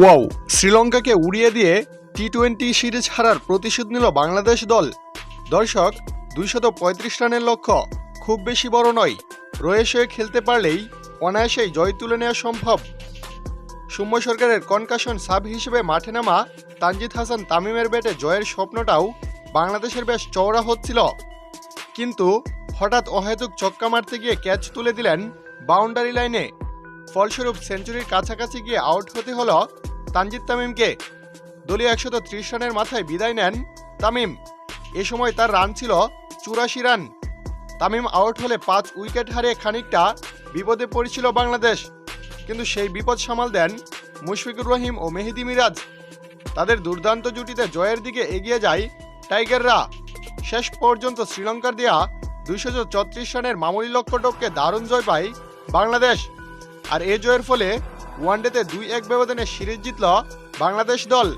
Wow শ্রীলঙ্কাকে উড়িয়ে দিয়ে T twenty series হারার প্রতিশোধ নিল বাংলাদেশ দল। দর্শক, দুইশত পঁয়ত্রিশ রানের লক্ষ্য, খুব বেশি বড় নয়। রয়েস হয়ে খেলতে পারলেই অনায়াসেই জয় তুলে নেওয়া সম্ভব। সৌম্য সরকারের কনকাশন সাব হিসেবে মাঠে নামা তানজিদ হাসান তামিমের ব্যাটে জয়ের স্বপ্নটাও বাংলাদেশের বেশ চওড়া হচ্ছিল। কিন্তু হঠাৎ অহেতুক চক্কা মারতে গিয়ে ক্যাচ তুলে দিলেন বাউন্ডারি লাইনে। ফলস্বরূপ সেঞ্চুরির কাছাকাছি গিয়ে আউট হতে হল তানজিদ তামিমকে। দলীয় একশত ত্রিশ রানের মাথায় বিদায় নেন তামিম। এ সময় তার রান ছিল চুরাশি রান। তামিম আউট হলে পাঁচ উইকেট হারিয়ে খানিকটা বিপদে পড়েছিল বাংলাদেশ। কিন্তু সেই বিপদ সামাল দেন মুশফিকুর রহিম ও মেহেদি মিরাজ। তাদের দুর্দান্ত জুটিতে জয়ের দিকে এগিয়ে যায় টাইগাররা। শেষ পর্যন্ত শ্রীলঙ্কার দেয়া দুইশো চৌত্রিশ রানের মামুলি লক্ষ্য টপকে দারুণ জয় পায় বাংলাদেশ। আর এ জয়ের ফলে ওয়ানডেতে দুই এক ব্যবধানে সিরিজ জিতল বাংলাদেশ দল।